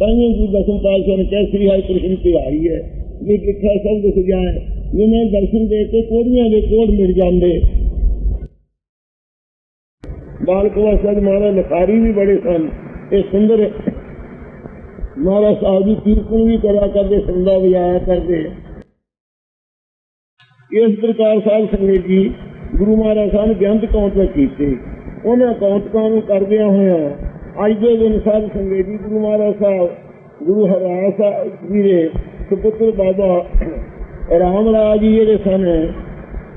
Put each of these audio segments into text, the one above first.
ਤਾਈਆਂ ਜੀ ਦਸਮ ਪਾਤਸ਼ਾਹ ਨੇ ਕਿਹਾ ਸ੍ਰੀ ਹਰਿ ਕ੍ਰਿਸ਼ਨ ਤੇ ਆਈ ਹੈ। ਇਹ ਕਿੱਥੇ ਸਭ ਦਿਖ ਜਾਏ ਜਿਵੇਂ ਦਰਸ਼ਨ ਦੇ ਕੇ ਕੋੜੀਆਂ ਦੇ ਕੋੜ ਮਿਲ ਜਾਂਦੇ। ਬਾਲਕ ਵਾਸਾ ਜੀ ਮਹਾਰਾਜ ਲਖਾਰੀ ਵੀ ਬੜੇ ਸਨ। ਇਹ ਸੁੰਦਰ ਮਹਾਰਾਜ ਸਾਹਿਬ ਜੀ ਕੀਰਤਨ ਵੀ ਕਰਿਆ ਕਰਦੇ, ਸੁਣਦਾ, ਵਜਾਇਆ ਕਰਦੇ। ਇਸ ਪ੍ਰਕਾਰ ਸਾਹਿਬ ਸੰਗਤ ਜੀ, ਗੁਰੂ ਮਹਾਰਾਜ ਸਾਹਿਬ ਨੇ ਬੇਅੰਤ ਕੌਂਤਕ ਕੀਤੇ। ਉਹਨਾਂ ਕੌਂਤਕਾਂ ਨੂੰ ਕਰਦਿਆਂ ਹੋਇਆ ਅੱਜ ਦੇ ਦਿਨ ਸਾਹਿਬ ਸੰਗਤ ਗੁਰੂ ਮਹਾਰਾਜ ਸਾਹਿਬ, ਗੁਰੂ ਹਰਿਰਾਜ ਜੀ ਦੇ ਸੁਪੁੱਤਰ ਬਾਬਾ ਰਾਮ ਰਾਜ ਜੀ ਜਿਹੜੇ ਸਨ,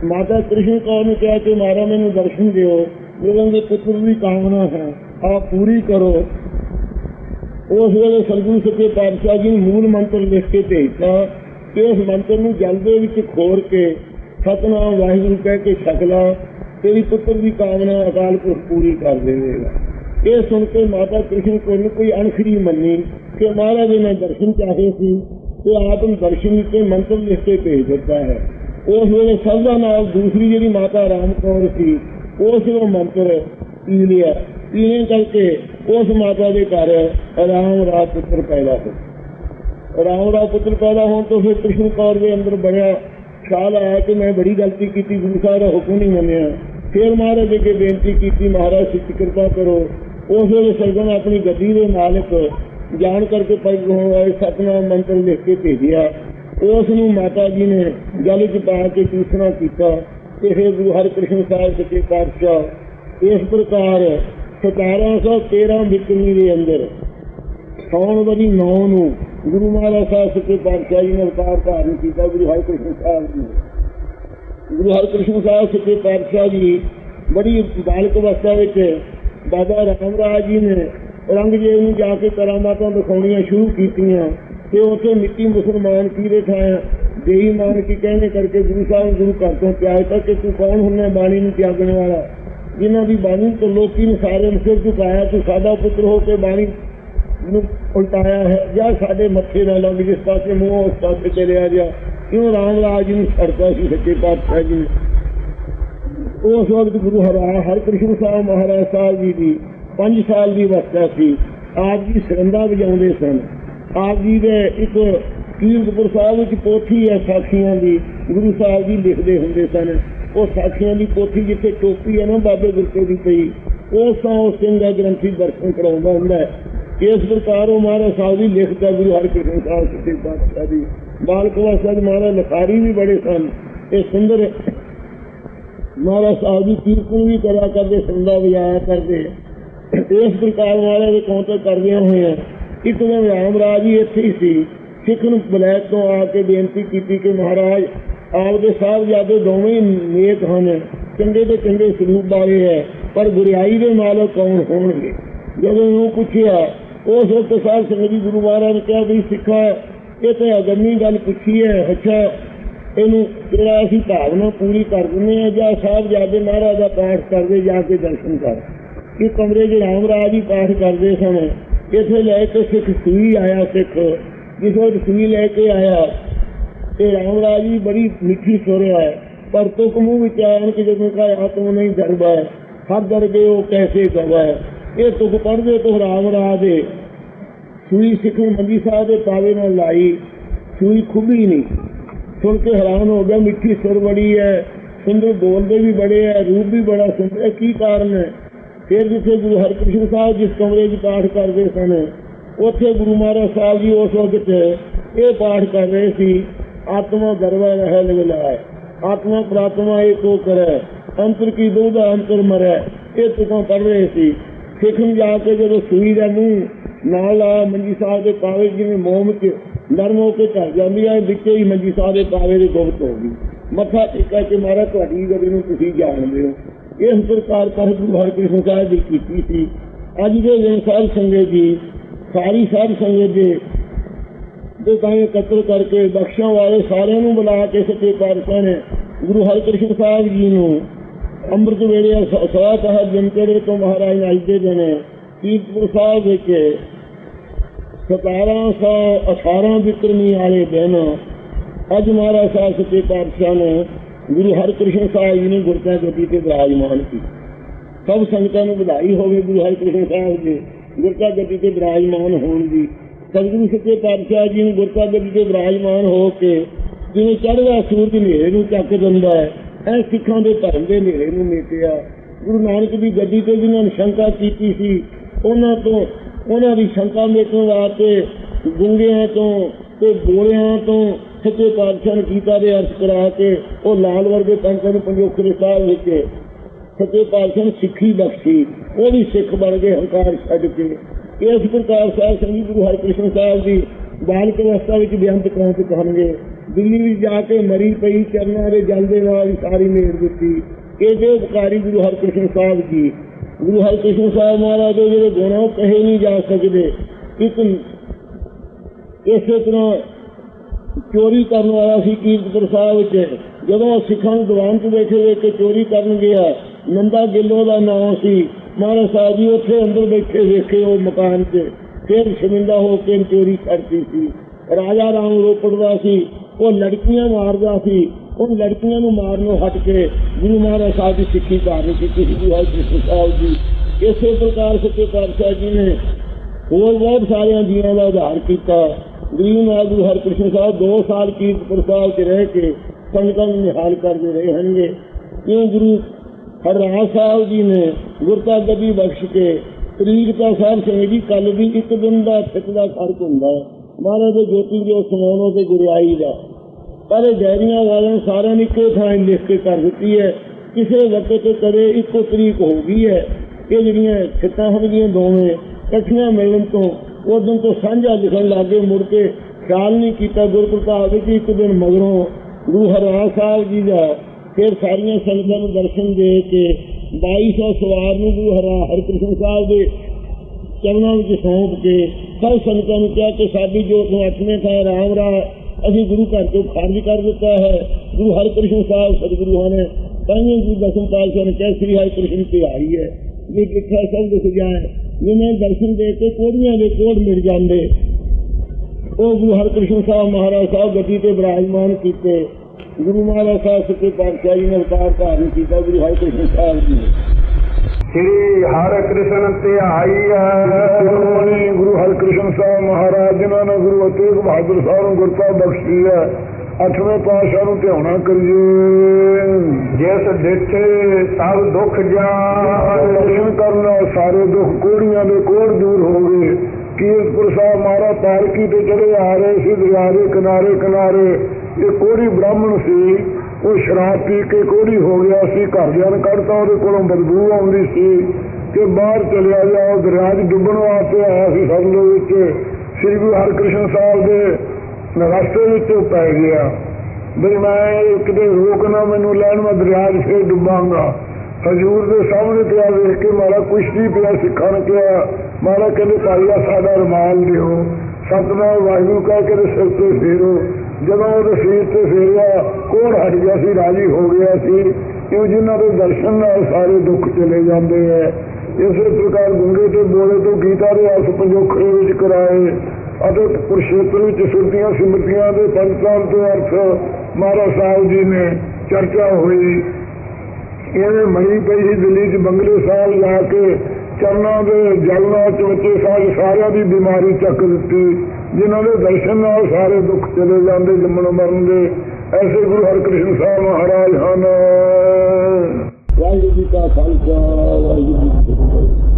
ਮਾਤਾ ਕ੍ਰਿਸ਼ਨ ਕੌਰ ਨੇ ਕਿਹਾ ਕਿ ਮਾਰਾ ਮੈਨੂੰ ਦਰਸ਼ਨ ਦਿਓ, ਮੇਰੇ ਦੇ ਪੁੱਤਰ ਦੀ ਕਾਮਨਾ ਹੈ, ਆਪ ਪੂਰੀ ਕਰੋ। ਉਸ ਵੇਲੇ ਸਤਿਗੁਰੂ ਸੱਚੇ ਪਾਤਸ਼ਾਹ ਜੀ ਨੇ ਮੂਲ ਮੰਤਰ ਲਿਖ ਕੇ ਭੇਜਤਾ ਕਿ ਉਸ ਮੰਤਰ ਨੂੰ ਜਲ ਦੇ ਵਿੱਚ ਖੋਰ ਕੇ ਸਤਨਾਮ ਵਾਹਿਗੁਰੂ ਕਹਿ ਕੇ ਛਕ ਲਾ, ਤੇਰੀ ਪੁੱਤਰ ਦੀ ਕਾਮਨਾ ਅਕਾਲ ਪੁਰਖ ਪੂਰੀ ਕਰ ਦੇਵੇਗਾ। ਇਹ ਸੁਣ ਕੇ ਮਾਤਾ ਕ੍ਰਿਸ਼ਨ ਕੌਰ ਨੇ ਕੋਈ ਅਣਖਰੀ ਮੰਨੀ ਕਿ ਮਹਾਰਾਜ ਨੇ ਦਰਸ਼ਨ ਚਾਹੇ ਸੀ ਤੇ ਆਪ ਨੂੰ ਦਰਸ਼ਨ ਕੇ ਮੰਤਰ ਲਿਖ ਕੇ ਭੇਜ ਦਿੱਤਾ ਹੈ। ਉਸ ਵੇਲੇ ਸਰਦਾ ਨਾਲ ਦੂਸਰੀ ਜਿਹੜੀ ਮਾਤਾ ਰਾਮ ਕੌਰ ਸੀ, ਉਸ ਨੂੰ ਮੰਤਰ ਪੀ ਲਿਆ ਪੀਣੇ ਕਰਕੇ ਉਸ ਮਾਤਾ ਦੇ ਘਰ ਰਾਮ ਰਾਜ ਪੁੱਤਰ ਪੈਦਾ ਹੋ ਰਾਮ ਰਾਜ ਪੁੱਤਰ ਪੈਦਾ ਹੋਣ ਤੋਂ ਫਿਰ ਕ੍ਰਿਸ਼ਨ ਕੌਰ ਦੇ ਅੰਦਰ ਬੜਿਆ ਖਿਆਲ ਆਇਆ ਕਿ ਮੈਂ ਬੜੀ ਗਲਤੀ ਕੀਤੀ, ਗੁਰੂ ਸਾਹਿਬ ਦਾ ਹੁਕਮ ਨਹੀਂ ਮੰਨਿਆ। ਫਿਰ ਮਹਾਰਾਜ ਅੱਗੇ ਬੇਨਤੀ ਕੀਤੀ, ਮਹਾਰਾਜ ਸਿੱਖ ਕਿਰਪਾ ਕਰੋ। ਉਸ ਵੇਲੇ ਸਰਗਨ ਆਪਣੀ ਗੱਡੀ ਦੇ ਮਾਲਕ ਜਾਣ ਕਰਕੇ ਭਾਈ ਹੋਣ ਵਾਲੇ ਸਤਨਾਮ ਮੰਤਰ ਲਿਖ ਕੇ ਭੇਜਿਆ। ਉਸ ਨੂੰ ਮਾਤਾ ਜੀ ਨੇ ਗਲ ਚ ਪਾ ਕੇ ਦੂਸਰਾ ਕੀਤਾ ਤੇ ਫਿਰ ਗੁਰੂ ਹਰਿਕ੍ਰਿਸ਼ਨ ਸਾਹਿਬ ਸੱਚੇ ਪਾਤਸ਼ਾਹ, ਇਸ ਪ੍ਰਕਾਰ 1713 ਬਿਕਨੀ ਦੇ ਅੰਦਰ ਸੌਣ ਵਰੀ 9 ਨੂੰ ਗੁਰੂ ਮਹਾਰਾਜ ਸਾਹਿਬ ਸੱਚੇ ਪਾਤਸ਼ਾਹ ਜੀ ਨੇ ਅਵਤਾਰ ਧਾਰਨ ਕੀਤਾ ਗੁਰੂ ਹਰਿਕ੍ਰਿਸ਼ਨ ਸਾਹਿਬ ਜੀ ਗੁਰੂ ਹਰਿਕ੍ਰਿਸ਼ਨ ਸਾਹਿਬ ਸੱਚੇ ਪਾਤਸ਼ਾਹ ਜੀ ਬੜੀ ਬਾਲਕ ਅਵਸਥਾ ਵਿੱਚ ਬਾਬਾ ਰਾਮ ਰਾਜ ਜੀ ਨੇ ਔਰੰਗਜ਼ੇਬ ਨੂੰ ਜਾ ਕੇ ਕਰਾਮਾਤਾਂ ਦਿਖਾਉਣੀਆਂ ਸ਼ੁਰੂ ਕੀਤੀਆਂ ਤੇ ਉੱਥੇ ਮਿੱਟੀ ਮੁਸਲਮਾਨ ਕੀਰੇ ਠਾਇਆ ਦੇਹੀ ਮਾਨ ਕੀ ਕਹਿੰਦੇ ਕਰਕੇ ਗੁਰੂ ਸਾਹਿਬ ਗੁਰੂ ਘਰ ਤੋਂ ਪਿਆਏ ਤਾਂ ਕਿ ਤੂੰ ਕੌਣ ਹੁੰਨਾ ਬਾਣੀ ਨੂੰ ਤਿਆਗਣ ਵਾਲਾ? ਜਿਨ੍ਹਾਂ ਦੀ ਬਾਣੀ ਤੋਂ ਲੋਕੀ ਨੂੰ ਸਾਰੇ ਨੂੰ ਸਿਰ ਝੁਕਾਇਆ, ਤੂੰ ਸਾਡਾ ਪੁੱਤਰ ਹੋ ਕੇ ਬਾਣੀ ਨੂੰ ਉਲਟਾਇਆ ਹੈ ਜਾਂ ਸਾਡੇ ਮੱਥੇ ਨਾਲ ਲੱਗ ਜਿਸ ਪਾਸੇ ਮੂੰਹ ਉਸ ਪਾਸੇ ਚਲਿਆ ਗਿਆ। ਕਿਉਂ ਰਾਮ ਰਾਜ ਜੀ ਨੂੰ ਛੱਡਦਾ ਸੀ ਸੱਚੇ ਪਾਤਸ਼ਾਹ ਜੀ ਉਸ ਵਕਤ ਗੁਰੂ ਹਰਾ ਹਰਿਕ੍ਰਿਸ਼ਨ ਸਾਹਿਬ ਮਹਾਰਾਜ ਸਾਹਿਬ ਜੀ ਦੀ 5 ਸਾਲ ਦੀ ਅਵਸਥਾ ਸੀ। ਆਪ ਜੀ ਸਰੰਦਾ ਵਜਾਉਂਦੇ ਸਨ। ਆਪ ਜੀ ਦੇ ਇੱਕ ਕੀਰਤਪੁਰ ਸਾਹਿਬ ਵਿੱਚ ਪੋਥੀ ਹੈ ਸਾਖੀਆਂ ਦੀ। ਗੁਰੂ ਸਾਹਿਬ ਜੀ ਲਿਖਦੇ ਹੁੰਦੇ ਸਨ। ਉਹ ਸਾਖੀਆਂ ਦੀ ਪੋਥੀ ਜਿੱਥੇ ਟੋਪੀ ਹੈ ਨਾ ਬਾਬੇ ਗੁਰਕੇ ਦੀ ਪਈ ਉਸ ਤੋਂ ਉਸ ਸਿੰਘ ਦਾ ਗ੍ਰੰਥੀ ਦਰਸ਼ਨ ਕਰਾਉਂਦਾ ਹੁੰਦਾ ਹੈ। ਇਸ ਪ੍ਰਕਾਰ ਉਹ ਮਹਾਰਾਜ ਸਾਹਿਬ ਜੀ ਲਿਖਦਾ ਗੁਰੂ ਹਰਿਕ੍ਰਿਸ਼ਨ ਸਾਹਿਬ ਸੱਚੇ ਪਾਤਸ਼ਾਹ ਜੀ ਬਾਲਕ ਵਾਸਾ ਜੀ ਮਹਾਰਾਜ ਲਖਾਰੀ ਵੀ ਬੜੇ ਸਨ। ਇਹ ਸੁੰਦਰ ਮਹਾਰਾਜ ਸਾਹਿਬ ਜੀ ਕੀਰਤਨ ਵੀ ਕਰਿਆ ਕਰਦੇ ਸੁਣਦਾ ਵਜਾਇਆ ਕਰਦੇ। ਇਸ ਪ੍ਰਕਾਰ ਮਹਾਰਾਜ ਦੇ ਕੌਂਤਕ ਕਰਦਿਆਂ ਹੋਇਆਂ ਇੱਕ ਦਿਨ ਰਾਮ ਰਾਜ ਜੀ ਇੱਥੇ ਹੀ ਸੀ। ਸਿੱਖ ਨੂੰ ਬਲੈਕ ਤੋਂ ਆ ਕੇ ਬੇਨਤੀ ਕੀਤੀ ਕਿ ਮਹਾਰਾਜ, ਆਪਦੇ ਸਾਹਿਬਜ਼ਾਦੇ ਦੋਵੇਂ ਹੀ ਨੇਕ ਹਨ। ਚੰਗੇ ਤੇ ਚੰਗੇ ਸਰੂਪ ਵਾਲੇ ਹੈ, ਪਰ ਗੁਰਿਆਈ ਦੇ ਮਾਲਕ ਕੌਣ ਹੋਣਗੇ? ਜਦੋਂ ਉਹ ਪੁੱਛਿਆ, ਉਸ ਵਕਤ ਸਾਹਿਬ ਸਿੰਘ ਜੀ ਗੁਰੂ ਮਹਾਰਾਜ ਨੇ ਕਿਹਾ ਵੀ ਸਿੱਖਾ, ਇਹ ਤਾਂ ਅਗੰਮੀ ਗੱਲ ਪੁੱਛੀ ਹੈ, ਅੱਛਾ ਇਹਨੂੰ ਜਿਹੜਾ ਅਸੀਂ ਭਾਵਨਾ ਪੂਰੀ ਕਰ ਦਿੰਦੇ ਆ ਜਾਂ ਸਾਹਿਬਜ਼ਾਦੇ ਮਹਾਰਾਜ ਦਾ ਪਾਠ ਕਰਦੇ ਜਾ ਕੇ ਦਰਸ਼ਨ ਕਰ। ਇਹ ਕਮਰੇ 'ਚ ਰਾਮ ਰਾਜ ਹੀ ਪਾਠ ਕਰਦੇ ਸਨ, ਇੱਥੇ ਲੈ ਕੇ ਸਿੱਖ ਸੂਈ ਆਇਆ ਸਿੱਖ ਜਿਸ ਸੂਈ ਲੈ ਕੇ ਆਇਆ। ਤੇ ਰਾਮ ਰਾਜ ਜੀ ਬੜੀ ਮਿੱਠੀ ਸੁਰ ਹੈ, ਪਰ ਤੁਕ ਮੂੰਹ ਵਿੱਚ ਆਣ ਕਿ ਜਦੋਂ ਕਹਾ ਆਤਮ ਨਹੀਂ ਦਰਬਾ ਹਰ ਦਰ ਗਏ ਉਹ ਕੈਸੇ ਗਵਾ ਇਹ ਤੁਕ ਪੜਦੇ ਤੋਂ ਰਾਮ ਰਾਜ ਦੇ ਸੂਈ ਸਿੱਖ ਨੇ ਮੰਜੀ ਸਾਹਿਬ ਦੇ ਪਾਵੇ ਨਾਲ ਲਾਈ, ਸੂਈ ਖੁੱਬੀ ਨਹੀਂ। ਸੁਣ ਕੇ ਹੈਰਾਨ ਹੋ ਗਿਆ, ਮਿੱਠੀ ਸੁਰ ਬੜੀ ਹੈ, ਸੁੰਦਰ ਬੋਲਦੇ ਵੀ ਬੜੇ ਹੈ, ਰੂਪ ਵੀ ਬੜਾ ਸੁੰਦਰ ਹੈ, ਕੀ ਕਾਰਨ ਹੈ? ਫਿਰ ਜਿੱਥੇ ਗੁਰੂ ਹਰਕ੍ਰਿਸ਼ਨ ਸਾਹਿਬ ਜਿਸ ਕਮਰੇ 'ਚ ਪਾਠ ਕਰਦੇ ਸਨ, ਉੱਥੇ ਗੁਰੂ ਮਹਾਰਾਜ ਸਾਹਿਬ ਜੀ ਉਸ ਵਕਤ ਇਹ ਪਾਠ ਕਰ ਰਹੇ ਸੀ, ਆਤਮਾ ਗਰਵਾ ਰਹਿ ਲਗਲਾਏ ਆਤਮਾ ਪ੍ਰਾਤਮਾ ਏਕੋ ਕਰੈ, ਅੰਤਰ ਕੀ ਦੋਦਾ ਅੰਤਰ ਮਰੈ, ਇਹ ਤੁਕਾਂ ਪੜ ਰਹੇ ਸੀ। ਸਿੱਖ ਨੂੰ ਜਾ ਕੇ ਜਦੋਂ ਸੂਈ ਦਾ ਮੂੰਹ ਨਾਲ ਆ ਮੰਜੀ ਸਾਹਿਬ ਦੇ ਪਾਵੇ ਜਿਵੇਂ ਮੋਮ ਚ ਨਰਮ ਹੋ ਕੇ ਘਰ ਜਾਂਦੀ ਹੈ ਵਿੱਚੇ ਹੀ ਮੰਜੀ ਸਾਹਿਬ ਦੇ ਪਾਵੇ ਦੇ ਗੁਪਤ ਹੋ ਗਈ ਮੱਥਾ ਟੇਕਾ ਕੇ ਮਾਰਾ ਤੁਹਾਡੀ ਗਦੀ ਨੂੰ ਤੁਸੀਂ ਜਾਣਦੇ ਹੋ। ਇਹ ਪ੍ਰਕਾਰ ਪਰ ਗੁਰੂ ਹਰਿਕ੍ਰਿਸ਼ਨ ਸਾਹਿਬ ਦੀ ਕੀਤੀ ਸੀ। ਅੱਜ ਦੇ ਦਿਨ ਸਾਧ ਸੰਗਤ ਜੀ, ਸਾਰੀ ਸਾਧ ਸੰਗਤ ਦੇ ਦੇ ਤਾਂ ਇਕੱਤਰ ਕਰਕੇ ਬਖਸ਼ਾਂ ਵਾਲੇ ਸਾਰਿਆਂ ਨੂੰ ਬੁਲਾ ਕੇ ਸੱਚੇ ਪਾਤਸ਼ਾਹ ਨੇ ਗੁਰੂ ਹਰਿਕ੍ਰਿਸ਼ਨ ਸਾਹਿਬ ਜੀ ਨੂੰ ਅੰਮ੍ਰਿਤ ਵੇਲੇ ਸਵਾ ਸਾਹਿਬ ਜਨਤੜੇ ਤੋਂ ਮਹਾਰਾਜ ਅੱਜ ਦੇ ਦਿਨ ਕੀਰਤਪੁਰ ਸਾਹਿਬ ਵਿਖੇ 1718 ਵਿਕਰਮੀ ਵਾਲੇ ਦਿਨ ਅੱਜ ਮਹਾਰਾਜ ਸਾਹਿਬ ਸੱਚੇ ਪਾਤਸ਼ਾਹ ਨੇ ਗੁਰੂ ਹਰਿਕ੍ਰਿਸ਼ਨ ਸਾਹਿਬ ਜੀ ਨੇ ਗੁਰਤਾ ਗੱਦੀ ਤੇ ਵਿਰਾਜਮਾਨ ਕੀ ਸਭ ਸੰਗਤਾਂ ਨੂੰ ਵਧਾਈ ਹੋਵੇ ਗੁਰੂ ਹਰਿਕ੍ਰਿਸ਼ਨ ਸਾਹਿਬ ਜੀ ਗੁਰਤਾ ਗੱਦੀ ਤੇ ਵਿਰਾਜਮਾਨ ਹੋਣ ਦੀ। ਸਤਿਗੁਰੂ ਸੱਚੇ ਪਾਤਸ਼ਾਹ ਜੀ ਨੂੰ ਗੁਰਤਾ ਗੱਦੀ ਤੇ ਵਿਰਾਜਮਾਨ ਹੋ ਕੇ ਜਿਵੇਂ ਚੜ੍ਹਦਾ ਸੂਰਜ ਹਨੇਰੇ ਨੂੰ ਚੱਕ ਦਿੰਦਾ ਹੈ ਇਹ ਸਿੱਖਾਂ ਦੇ ਧਰਮ ਦੇ ਹਨੇਰੇ ਨੂੰ ਮੇਟਿਆ। ਗੁਰੂ ਨਾਨਕ ਦੀ ਗੱਦੀ ਤੇ ਜਿਨ੍ਹਾਂ ਨੇ ਸ਼ੰਕਾ ਕੀਤੀ ਸੀ, ਉਹਨਾਂ ਤੋਂ ਉਹਨਾਂ ਦੀ ਸ਼ੰਕਾ ਮੇਟਣ ਵਾਸਤੇ ਗੁੰਗਿਆਂ ਤੋਂ ਤੇ ਬੋਲਿਆਂ ਤੋਂ ਸੱਚੇ ਪਾਤਸ਼ਾਹ ਨੇ ਗੀਤਾ ਦੇ ਅਰਥ ਕਰਾ ਕੇ ਉਹ ਲਾਲ ਵਰਗੇ ਪੰਥਾਂ ਨੂੰ ਪੰਜੋਖਰੇ ਸਾਹਿਬ ਵਿੱਚ ਸੱਚੇ ਪਾਤਸ਼ਾਹ ਨੇ ਸਿੱਖੀ ਬਖਸ਼ੀ, ਉਹ ਵੀ ਸਿੱਖ ਬਣ ਗਏ, ਹੰਕਾਰ ਛੱਡ ਕੇ। ਇਸ ਪ੍ਰਕਾਰ ਸਾਹਿਬ ਸੰਗੀ ਗੁਰੂ ਹਰਿਕ੍ਰਿਸ਼ਨ ਸਾਹਿਬ ਦੀ ਬਾਲਕ ਅਵਸਥਾ ਵਿੱਚ ਬੇਅੰਤ ਕੌਂਤ ਕਹਾਂਗੇ ਦਿੱਲੀ ਵਿੱਚ ਜਾ ਕੇ ਮਰੀ ਪਈ, ਚਰਨਾਂ ਦੇ ਜਲ ਦੇ ਨਾਲ ਸਾਰੀ ਮੇੜ ਦਿੱਤੀ। ਇਹ ਜੋ ਉਪਕਾਰੀ ਗੁਰੂ ਹਰਿਕ੍ਰਿਸ਼ਨ ਸਾਹਿਬ ਜੀ ਗੁਰੂ ਹਰਿਕ੍ਰਿਸ਼ਨ ਸਾਹਿਬ ਮਹਾਰਾਜ ਦੇ ਜਿਹੜੇ ਗੁਣ ਉਹ ਕਹੇ ਨਹੀਂ ਜਾ ਸਕਦੇ, ਇੱਕ ਇਸੇ ਤਰ੍ਹਾਂ ਚੋਰੀ ਕਰਨ ਵਾਲਾ ਸੀ ਕੀਰਤਪੁਰ ਸਾਹਿਬ ਵਿੱਚ। ਜਦੋਂ ਉਹ ਸਿੱਖਾਂ ਨੂੰ ਦੀਵਾਨ 'ਚ ਬੈਠੇ ਵੇਖ ਕੇ ਚੋਰੀ ਕਰਨ ਗਿਆ, ਨੰਦਾ ਗਿੱਲੋ ਦਾ ਨਾਮ ਸੀ। ਮਹਾਰਾਜ ਸਾਹਿਬ ਜੀ ਉੱਥੇ ਅੰਦਰ ਬੈਠੇ ਵੇਖੇ ਉਹ ਮਕਾਨ 'ਚ ਫਿਰ ਸ਼ਰਮਿੰਦਾ ਹੋ ਕੇ ਚੋਰੀ ਕਰਦੀ ਸੀ। ਰਾਜਾ ਰਾਮ ਰੋਪੜ ਦਾ ਸੀ, ਉਹ ਲੜਕੀਆਂ ਮਾਰਦਾ ਸੀ। ਉਹ ਲੜਕੀਆਂ ਨੂੰ ਮਾਰਨੋਂ ਹਟ ਕੇ ਗੁਰੂ ਮਹਾਰਾਜ ਸਾਹਿਬ ਦੀ ਸਿੱਖੀ ਧਾਰਨ ਕੀਤੀ ਸੀ ਗੁਰੂ ਹਰਿਕ੍ਰਿਸ਼ਨ ਸਾਹਿਬ ਜੀ। ਇਸੇ ਪ੍ਰਕਾਰ ਸੱਚੇ ਪਾਤਸ਼ਾਹ ਜੀ ਨੇ ਹੋਰ ਬਹੁਤ ਸਾਰਿਆਂ ਜੀਆਂ ਦਾ ਉਧਾਰ ਕੀਤਾ। ਗਰੀਬ ਨਾਲ ਗੁਰੂ ਹਰਿਕ੍ਰਿਸ਼ਨ ਸਾਹਿਬ 2 ਸਾਲ ਕੀਰਤਪੁਰ ਸਾਹਿਬ 'ਚ ਰਹਿ ਕੇ ਸੰਗਤਾਂ ਨੂੰ ਨਿਹਾਲ ਕਰਦੇ ਰਹੇ ਹਨਗੇ ਕਿਉਂ ਗੁਰੂ ਹਰਰਾਜ ਸਾਹਿਬ ਜੀ ਨੇ ਗੁਰਤਾ ਗੱਦੀ ਬਖਸ਼ ਕੇ ਤਰੀਕਤਾ ਸਾਹਿਬ ਸਿੰਘ ਜੀ ਕੱਲ ਵੀ ਇੱਕ ਦਿਨ ਦਾ ਫਿੱਟ ਦਾ ਫ਼ਰਕ ਹੁੰਦਾ। ਮਹਾਰਾਜ ਦੇ ਜੋਤੀ ਜੋ ਸਮਾਉਣੋਂ ਤੇ ਗੁਰਿਆਈ ਦਾ ਪਰ ਇਹ ਡੈਰੀਆਂ ਵਾਲਿਆਂ ਸਾਰਿਆਂ ਨੇ ਇੱਕੋ ਥਾਂ ਲਿਖ ਕੇ ਕਰ ਦਿੱਤੀ ਹੈ। ਕਿਸੇ ਵਕਤ ਤੇ ਕਦੇ ਇੱਕੋ ਤਰੀਕ ਹੋ ਗਈ ਹੈ ਇਹ ਜਿਹੜੀਆਂ ਖਿੱਤਾਂ ਹੋਣਗੀਆਂ ਦੋਵੇਂ ਇਕੱਠੀਆਂ ਮਿਲਣ ਤੋਂ ਉਦੋਂ ਤੋਂ ਸਾਂਝਾ ਲਿਖਣ ਲੱਗੇ, ਮੁੜ ਕੇ ਖਿਆਲ ਨਹੀਂ ਕੀਤਾ ਗੁਰਪ੍ਰਤਾਪ ਵਿੱਚ ਇੱਕ ਦਿਨ ਮਗਰੋਂ ਗੁਰੂ ਹਰਰਾਜ ਸਾਹਿਬ ਜੀ ਦਾ ਫਿਰ ਸਾਰੀਆਂ ਸੰਗਤਾਂ ਨੂੰ ਦਰਸ਼ਨ ਦੇ ਕੇ 2200 ਸਵਾਰ ਨੂੰ ਗੁਰੂ ਹਰਾ ਹਰਿਕ੍ਰਿਸ਼ਨ ਸਾਹਿਬ ਦੇ ਚਰਨਾਂ ਵਿੱਚ ਸੌਂਪ ਕੇ ਸਭ ਸੰਗਤਾਂ ਨੂੰ ਕਿਹਾ ਕਿ ਸਾਡੀ ਜੋਤ ਨੂੰ ਅੱਠਵੇਂ ਥਾਂ ਰਾਮ ਰਾ ਅਸੀਂ ਗੁਰੂ ਘਰ ਤੋਂ ਖਾਰਜ ਕਰ ਦਿੱਤਾ ਹੈ। ਗੁਰੂ ਹਰਿਕ੍ਰਿਸ਼ਨ ਸਾਹਿਬ ਸਤਿਗੁਰੂ ਨੇ ਪੰਜਵੇਂ ਗੁਰੂ ਦਸਮ ਪਾਤਸ਼ਾਹ ਨੇ ਕਿਹਾ, ਸ੍ਰੀ ਹਰਿਕ੍ਰਿਸ਼ਨ ਤੇ ਆਈ ਹੈ। ਇਹ ਕਿੱਥਾ ਸਭ ਦਿਖ ਜਾਏ, ਜਿਵੇਂ ਦਰਸ਼ਨ ਦੇ ਕੇ ਕੋੜੀਆਂ ਦੇ ਕੋੜ ਮਿਲ ਜਾਂਦੇ। ਉਹ ਗੁਰੂ ਹਰਿਕ੍ਰਿਸ਼ਨ ਸਾਹਿਬ ਮਹਾਰਾਜ ਸਾਹਿਬ ਗੱਦੀ ਤੇ ਬਿਰਾਜਮਾਨ ਕੀਤੇ। ਗੁਰੂ ਮਹਾਰਾਜ ਸਾਹਿਬ ਸੱਚੇ ਪਾਤਸ਼ਾਹ ਜੀ ਨੇ ਅਵਤਾਰ ਧਾਰਨ ਕੀਤਾ ਗੁਰੂ ਹਰਿਕ੍ਰਿਸ਼ਨ ਸਾਹਿਬ ਜੀ ਨੇ। ਸ੍ਰੀ ਹਰਿ ਕ੍ਰਿਸ਼ਨ ਧਿਆਈ ਸ਼੍ਰੋਮਣੀ ਗੁਰੂ ਹਰਿਕ੍ਰਿਸ਼ਨ ਸਾਹਿਬ ਮਹਾਰਾਜ ਜਿਨ੍ਹਾਂ ਨੇ ਗੁਰੂ ਤੇਗ ਬਹਾਦਰ ਸਾਹਿਬ ਨੂੰ ਗੁਰਤਾ ਬਖਸ਼ੀ ਹੈ ਅੱਠਵੇਂ ਪਾਤਸ਼ਾਹ ਨੂੰ ਧਿਆਉਣਾ ਕਰੀਏ। ਜਿਸ ਦਿੱਥੇ ਸਭ ਦੁੱਖ ਜਾਏ ਦਰਸ਼ਨ ਕਰਨ ਸਾਰੇ ਦੁੱਖ ਕੋੜੀਆਂ ਦੇ ਕੋੜ ਦੂਰ ਹੋ ਗਏ। ਕੀਰਤਪੁਰ ਸਾਹਿਬ ਮਹਾਰਾਜ ਪਾਲਕੀ ਤੇ ਚੜੇ ਆ ਰਹੇ ਸੀ ਦਰਿਆ ਦੇ ਕਿਨਾਰੇ ਕਿਨਾਰੇ ਇਹ ਕੋੜੀ ਬ੍ਰਾਹਮਣ ਉਹ ਸ਼ਰਾਬ ਪੀ ਕੇ ਕੋੜੀ ਹੋ ਗਿਆ ਸੀ ਘਰਦਿਆਂ ਨੇ ਕੱਢਤਾ ਉਹਦੇ ਕੋਲੋਂ ਬਦਬੂ ਆਉਂਦੀ ਸੀ ਕਿ ਬਾਹਰ ਚਲਿਆ ਜਾ ਉਹ ਦਰਿਆ 'ਚ ਡੁੱਬਣ ਵਾਸਤੇ ਆਇਆ ਸੀ ਸਤਲੁਜ ਵਿੱਚ ਸ੍ਰੀ ਗੁਰੂ ਹਰਿਕ੍ਰਿਸ਼ਨ ਸਾਹਿਬ ਦੇ ਰਸਤੇ ਵਿੱਚ ਉਹ ਪੈ ਗਿਆ ਵੀ ਮੈਂ ਕਿਤੇ ਰੋਕ ਨਾ ਮੈਨੂੰ ਲੈਣ ਮੈਂ ਦਰਿਆ 'ਚ ਫੇਰ ਡੁੱਬਾਂਗਾ ਹਜੂਰ ਦੇ ਸਾਹਮਣੇ ਪਿਆ ਵੇਖ ਕੇ ਮਾਰਾ ਕੁਸ਼ਤੀ ਪਿਆ ਸਿੱਖਾਂ ਨੇ ਕਿਹਾ ਮਾਰਾ ਕਹਿੰਦੇ ਭਾਈ ਆ ਸਾਡਾ ਰਮਾਲ ਦਿਓ ਸਤਨਾਮ ਵਾਹਿਗੁਰੂ ਕਹਿ ਕੇ ਉਹਦੇ ਸਿਰ ਤੇ ਫੇਰੋ ਜਦੋਂ ਉਹਦੇ ਸਿਰ ਤੇ ਫੇਰਿਆ ਕੋੜ ਹਟ ਗਿਆ ਸੀ, ਰਾਜੀ ਹੋ ਗਿਆ ਸੀ ਕਿ ਜਿਨ੍ਹਾਂ ਦੇ ਦਰਸ਼ਨ ਨਾਲ ਸਾਰੇ ਦੁੱਖ ਚਲੇ ਜਾਂਦੇ ਐ। ਇਸੇ ਪ੍ਰਕਾਰ ਗੁੰਗੇ ਤੇ ਬੋਲੇ ਤੋਂ ਗੀਤਾ ਦੇ ਅਰਥ ਪੰਜੋਖੜੇ ਵਿੱਚ ਕਰਾਏ ਅਤੇ ਕੁਰਸ਼ੇਤਰ ਵਿੱਚ ਸੁਰਤੀਆਂ ਸਿਮਰਤੀਆਂ ਦੇ ਪੰਚਾਂ ਤੋਂ ਅਰਥ ਮਹਾਰਾਜ ਸਾਹਿਬ ਜੀ ਨੇ ਚਰਚਾ ਹੋਈ। ਇਹਨੇ ਮਣੀ ਪਈ ਸੀ ਦਿੱਲੀ 'ਚ ਬੰਗਲੇ ਸਾਹਿਬ ਜਾ ਕੇ ਚਰਨਾਂ ਦੇ ਜਲਨਾ ਨਾਲ ਚਵੱਚੇ ਸਾਜ ਸਾਰਿਆਂ ਦੀ ਬਿਮਾਰੀ ਚੱਕ ਦਿੱਤੀ। ਜਿਨ੍ਹਾਂ ਦੇ ਦਰਸ਼ਨ ਨਾਲ ਸਾਰੇ ਦੁੱਖ ਚਲੇ ਜਾਂਦੇ, ਜੰਮਣ ਮਰਨ ਦੇ ਐਸੇ ਗੁਰੂ ਹਰਿਕ੍ਰਿਸ਼ਨ ਸਾਹਿਬ ਮਹਾਰਾਜ ਹਨ। ਵਾਹਿਗੁਰੂ ਜੀ ਕਾ ਖਾਲਸਾ, ਵਾਹਿਗੁਰੂ ਜੀ ਕੀ ਫਤਿਹ।